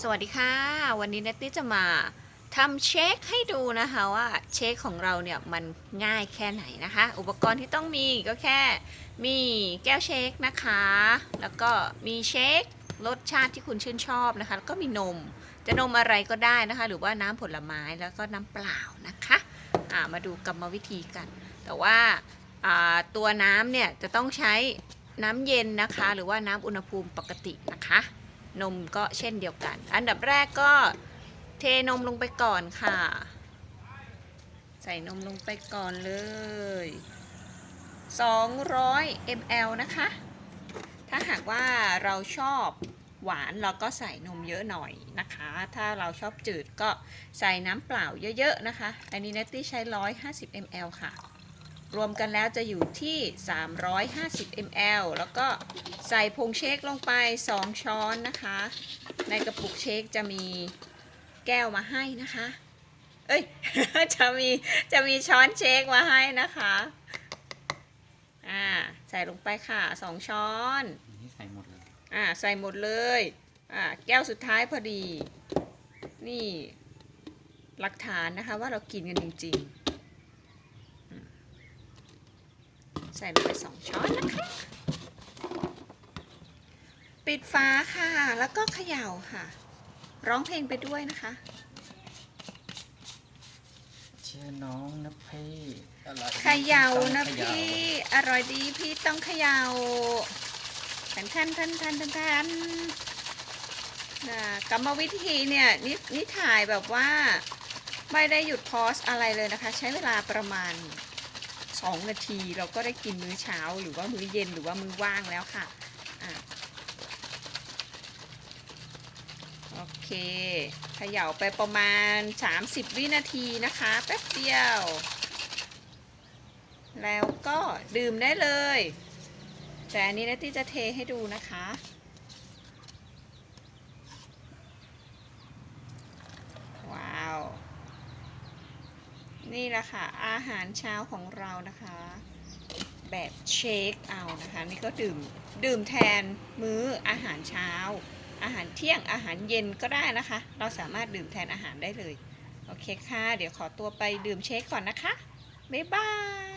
สวัสดีค่ะ วันนี้เนตตี้จะมาทำเช็คให้ดูนะคะว่าเช็คของเราเนี่ยมันง่ายแค่ไหนนะคะ อุปกรณ์ที่ต้องมีก็แค่มีแก้วเช็คนะคะ แล้วก็มีเช็ครสชาติที่คุณชื่นชอบนะคะ แล้วก็มีนม จะนมอะไรก็ได้นะคะ หรือว่าน้ำผลไม้แล้วก็น้ำเปล่านะคะอ่ามาดูกรรมวิธีกัน แต่ว่าตัวน้ำเนี่ยจะต้องใช้น้ำเย็นนะคะ หรือว่าน้ำอุณหภูมิปกตินะคะ นมก็เช่นเดียวกัน อันดับแรกก็เทนมลงไปก่อนค่ะ ใส่นมลงไปก่อนเลย 200 ml นะคะ ถ้าหากว่าเราชอบหวานเราก็ใส่นมเยอะหน่อยนะคะ ถ้าเราชอบจืดก็ใส่น้ำเปล่าเยอะๆนะคะ อันนี้เนตตี้ใช้ 150 ml ค่ะ รวมกันแล้วจะอยู่ที่ 350 ml แล้วก็ใส่ผงเชคลงไป 2 ช้อนนะคะ ในกระปุกเชคจะมีแก้วมาให้นะคะ เอ้ย จะมีจะมีช้อนเชคมาให้นะคะ อ่า ใส่ลงไปค่ะ 2 ช้อนอันนี้ใส่หมดเลย อ่า ใส่หมดเลย อ่า แก้วสุดท้ายพอดี นี่ หลักฐานนะคะว่าเรากินกันจริง ๆอืมใส่ลงไปสองช้อนนะคะ ปิดฝาค่ะ แล้วก็เขย่าค่ะ ร้องเพลงไปด้วยนะคะ เชื่อน้องนะพี่อร่อยเขย่านะต้องเขย่าพี่ อร่อยดีพี่ต้องเขย่าแทนแทนแทนแทนแทนแทนนะกรรมวิธีเนี่ยนี่นี่ถ่ายแบบว่าไม่ได้หยุดพอสอะไรเลยนะคะ ใช้เวลาประมาณ 2 นาที เราก็ได้กินมื้อเช้าหรือว่ามื้อเย็นหรือว่ามื้อว่างแล้วค่ะอะโอเคเขย่าไปประมาณ 30 วินาทีนะคะแป๊บเดียว แล้วก็ดื่มได้เลย แต่อันนี้นะที่จะเทให้ดูนะคะ ว้าว นี่แหละค่ะ อาหารเช้าของเรานะคะ แบบเชคเอานะคะ นี่ก็ดื่มดื่มแทนมื้ออาหารเช้า อาหารเที่ยงอาหารเย็นก็ได้นะคะ เราสามารถดื่มแทนอาหารได้เลย โอเคค่ะ เดี๋ยวขอตัวไปดื่มเชคก่อนนะคะ บ๊ายบาย